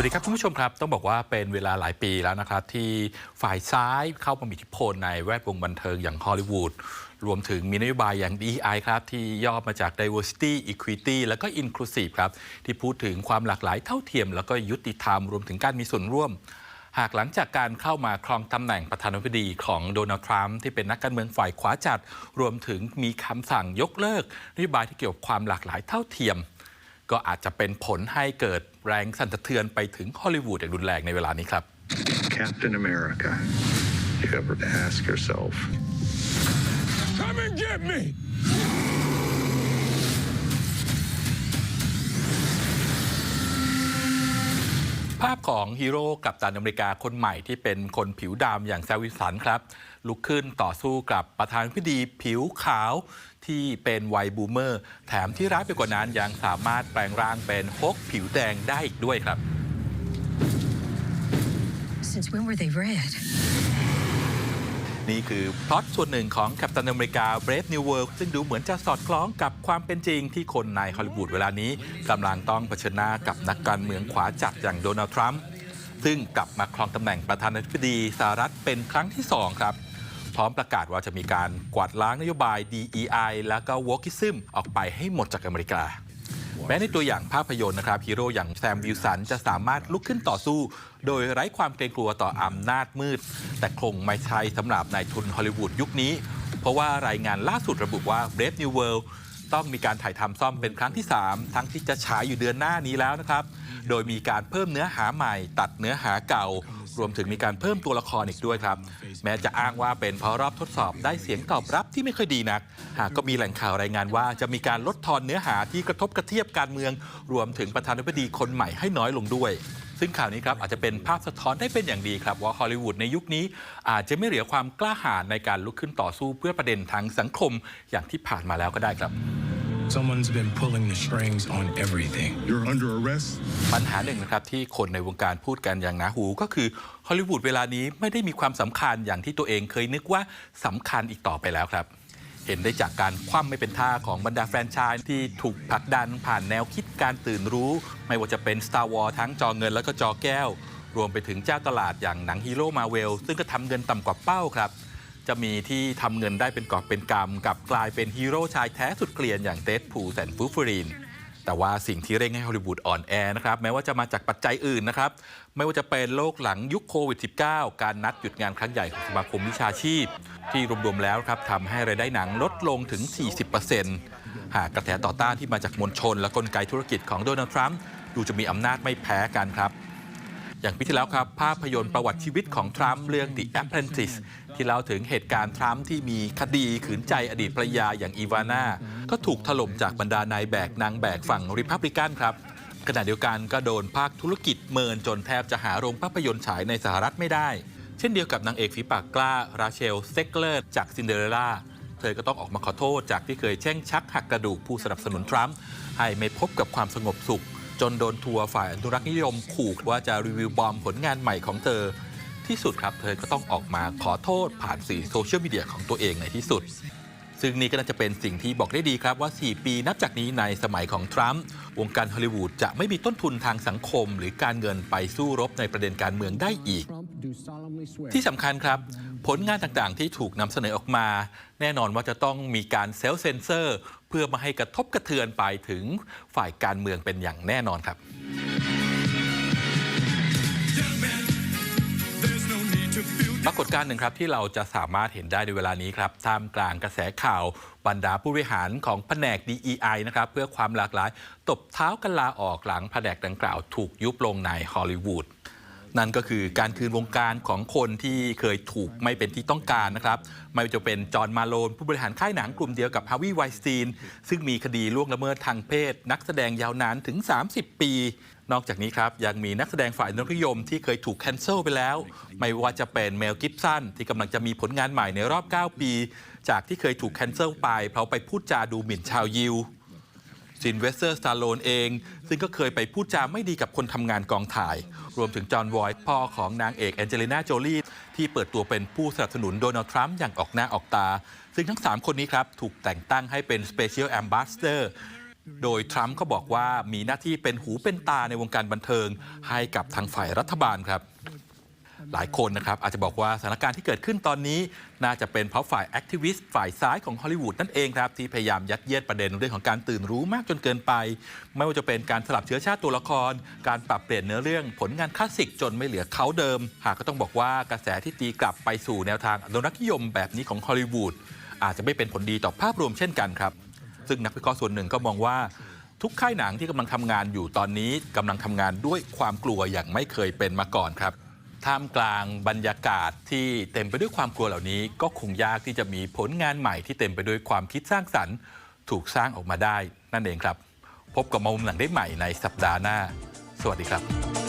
วัสดีครับคุณผู้ชมครับ ต้องบอกว่าเป็นเวลาหลายปีแล้วนะครับ ที่ฝ่ายซ้ายเข้ามามีอิทธิพลในแวดวงบันเทิงอย่างฮอลลีวูดรวมถึงมีนโยบายอย่าง DEI ครับ ที่ย่อมาจาก diversity equity แล้วก็ inclusive ครับ ที่พูดถึงความหลากหลายเท่าเทียม แล้วก็ยุติธรรมรวมถึงการมีส่วนร่วม หากหลังจากการเข้ามาครองตำแหน่งประธานาธิบดีของโดนัลด์ทรัมป์ที่เป็นนักการเมืองฝ่ายขวาจัด รวมถึงมีคำสั่งยกเลิกนโยบายที่เกี่ยวกับความหลากหลายเท่าเทียม ก็อาจจะเป็นผลให้เกิดแรงสั่นสะเทือนไปถึงฮอลลีวูดอย่างรุนแรงในเวลานี้ครับ Captain America, you ever ask yourself, Come and get me! ภาพของฮีโร่กับตันอเมริกาคนใหม่ที่เป็นคนผิวดำอย่างแซวิสันครับ ลุกขึ้นต่อสู้กับประธานพิธีผิวขาวที่เป็นวัยบูมเมอร์ แถมที่ร้ายไปกว่านั้นยังสามารถแปลงร่างเป็นฮกผิวแดงได้อีกด้วยครับ Since when were they red? นี่คือพล็อตส่วนหนึ่งของกัปตันอเมริกา Brave New World ซึ่งดูเหมือนจะสอดคล้องกับความเป็นจริงที่คนในฮอลลีวูดเวลานี้กำลังต้องเผชิญหน้ากับนักการเมืองขวาจัดอย่างโดนัลด์ทรัมป์ซึ่งกลับมาครองตำแหน่งประธานาธิบดีสหรัฐเป็นครั้งที่ 2 ครับ พร้อมประกาศว่าจะมีการกวาดล้างนโยบาย DEI แล้วก็ Wokeism ออกไปให้หมดจากอเมริกา แม้ในตัวอย่างภาพยนตร์นะครับฮีโร่อย่างแซมวิลสันจะสามารถลุกขึ้นต่อสู้ โดยไร้ความเกรงกลัวต่ออำนาจมืด แต่คงไม่ใช่สำหรับนายทุนฮอลลีวูดยุคนี้ เพราะว่ารายงานล่าสุดระบุว่า Brave New World ต้องมีการถ่ายทำซ่อมเป็นครั้งที่ 3 ทั้งที่จะฉายอยู่เดือนหน้านี้แล้วนะครับ โดยมีการเพิ่มเนื้อหาใหม่ ตัดเนื้อหาเก่า รวมถึงมีการเพิ่มตัวละครอีกด้วยครับ แม้จะอ้างว่าเป็นเพราะรอบทดสอบได้เสียงตอบรับที่ไม่ค่อยดีนัก หากก็มีแหล่งข่าวรายงานว่าจะมีการลดทอนเนื้อหาที่กระทบกระเทียบการเมือง รวมถึงประธานาธิบดีคนใหม่ให้น้อยลงด้วย ซึ่งข่าวนี้ครับอาจจะเป็นภาพสะท้อนได้เป็นอย่างดีครับ ว่าฮอลลีวูดในยุคนี้อาจจะไม่เหลือความกล้าหาญในการลุกขึ้นต่อสู้เพื่อประเด็นทางสังคมอย่างที่ผ่านมาแล้วก็ได้ครับ Someone's been pulling the strings on everything. you're under arrest? ปัญหาหนึ่งนะครับที่คนในวงการพูดกันอย่างหนาหูก็คือฮอลลีวูดเวลานี้ไม่ได้มีความสำคัญอย่างที่ตัวเองเคยนึกว่าสำคัญอีกต่อไปแล้วครับ เห็นได้จากการคว่ำไม่เป็นท่าของบรรดาแฟรนไชส์ที่ถูกผลักดันผ่านแนวคิดการตื่นรู้ ไม่ว่าจะเป็น Star Wars ทั้งจอเงินแล้วก็จอแก้ว รวมไปถึงเจ้าตลาดอย่างหนังฮีโร่มาเวลซึ่งก็ทำเงินต่ำกว่าเป้าครับ จะมีที่ทำเงินได้เป็นกอบเป็นกำกับกลายเป็นฮีโร่ชายแท้สุดเกลียนอย่างเตดพูแสนฟูฟรีนแต่ว่าสิ่งที่เร่งให้ฮอลลีวูดอ่อนแอนะครับแม้ว่าจะมาจากปัจจัยอื่นนะครับไม่ว่าจะเป็นโรคหลังยุคโควิด -19 การนัดหยุดงานครั้งใหญ่ของสมาคมวิชาชีพ ที่รวมๆแล้วครับทำให้รายได้หนังลดลงถึง 40%หากกระแสต่อต้านที่มาจากมวลชน และกลไกธุรกิจของโดนัลด์ทรัมป์ดูจะมีอำนาจไม่แพ้กันครับ อย่างปีที่แล้วครับ ภาพยนตร์ประวัติชีวิตของทรัมป์เรื่อง The Apprentice ที่เล่าถึงเหตุการณ์ทรัมป์ที่มีคดีขืนใจอดีตภรรยาอย่างอีวาน่าก็ถูกถล่มจากบรรดานายแบกนางแบกฝั่งริพับลิกันครับขณะเดียวกันก็โดนภาคธุรกิจเมินจนแทบจะหาโรงภาพยนตร์ฉายในสหรัฐไม่ได้ เช่นเดียวกับนางเอกฝีปากกล้าราเชลเต็กเลอร์จากซินเดอเรลล่าเธอก็ต้องออกมาขอโทษจากที่เคยแช่งชักหักกระดูกผู้สนับสนุนทรัมป์ให้ไม่พบกับความสงบสุข จนโดนทัวร์ฝ่ายอนุรักษ์นิยมขู่ว่าจะรีวิวบอมผลงานใหม่ของเธอ ที่สุดครับ เธอก็ต้องออกมาขอโทษผ่านสื่อโซเชียลมีเดียของตัวเองในที่สุด ซึ่งนี่ก็น่าจะเป็นสิ่งที่บอกได้ดีครับว่า 4 ปีนับจากนี้ในสมัยของทรัมป์วงการฮอลลีวูดจะไม่มีต้นทุนทางสังคม หรือการเงินไปสู้รบในประเด็นการเมืองได้อีก ที่สำคัญครับ ผลงานต่างๆที่ถูกนำเสนอออกมา แน่นอนว่าจะต้องมีการเซลฟ์เซนเซอร์ เพื่อไมาให้กระทบกระเทือนไปถึงฝ่ายการเมืองเป็นอย่างแน่นอนครับ ปรากฏการณ์หนึ่งครับที่เราจะสามารถเห็นได้ในเวลานี้ครับท่ามกลางกระแสข่าวบรรดาผู้บริหารของแผนก DEI นะครับเพื่อความหลากหลาย ตบเท้ากันลาออกหลังแผนกดังกล่าวถูกยุบลงในฮอลลีวูด นั่นก็คือการคืนวงการของคนที่เคยถูกไม่เป็นที่ต้องการนะครับ ไม่ว่าจะเป็นจอห์นมาโลน ผู้บริหารค่ายหนังกลุ่มเดียวกับฮาวิไวสตีน ซึ่งมีคดีล่วงละเมิดทางเพศ นักแสดงยาวนานถึง 30 ปี นอกจากนี้ครับ ยังมีนักแสดงฝ่ายนักษ์นิยมที่เคยถูกแคนเซิลไปแล้ว ไม่ว่าจะเป็นเมลกิฟสันที่กำลังจะมีผลงานใหม่ในรอบ 9 ปี จากที่เคยถูกแคนเซิลไปเพราะไปพูดจาดูหมิ่นชาวยิว ซินเวสเตอร์สตาโลนเอง ซึ่งก็เคยไปพูดจาไม่ดีกับคนทำงานกองถ่าย รวมถึงจอห์นวอยต์พ่อของนางเอกแองเจลิน่าโจลีที่เปิดตัวเป็นผู้สนับสนุนโดนัลด์ทรัมป์อย่างออกหน้าออกตา ซึ่งทั้ง 3 คนนี้ครับ ถูกแต่งตั้งให้เป็น Special Ambassador โดยทรัมป์ก็บอกว่ามีหน้าที่เป็นหูเป็นตาในวงการบันเทิงให้กับทางฝ่ายรัฐบาลครับ หลายคนนะครับอาจจะบอกว่าสถานการณ์ที่เกิดขึ้นตอนนี้น่าจะเป็นเพราะฝ่ายแอคทิวิสต์ฝ่ายซ้ายของฮอลลีวูดนั่นเองครับที่พยายามยัดเยียดประเด็นเรื่องของการตื่นรู้มากจนเกินไป ไม่ว่าจะเป็นการสลับเชื้อชาติตัวละคร การปรับเปลี่ยนเนื้อเรื่องผลงานคลาสสิกจนไม่เหลือเขาเดิม หากก็ต้องบอกว่ากระแสที่ตีกลับไปสู่แนวทางอนุรักษ์นิยมแบบนี้ของฮอลลีวูดอาจจะไม่เป็นผลดีต่อภาพรวมเช่นกันครับ ซึ่งนักวิเคราะห์ส่วนหนึ่งก็มองว่าทุกค่ายหนังที่กำลังทำงานอยู่ตอนนี้กำลังทำงานด้วยความกลัวอย่างไม่เคยเป็นมาก่อนครับ ท่ามกลางบรรยากาศที่เต็มไปด้วยความกลัวเหล่านี้ ก็คงยากที่จะมีผลงานใหม่ที่เต็มไปด้วยความคิดสร้างสรรค์ ถูกสร้างออกมาได้นั่นเองครับ พบกับมุมหลังได้ใหม่ในสัปดาห์หน้า สวัสดีครับ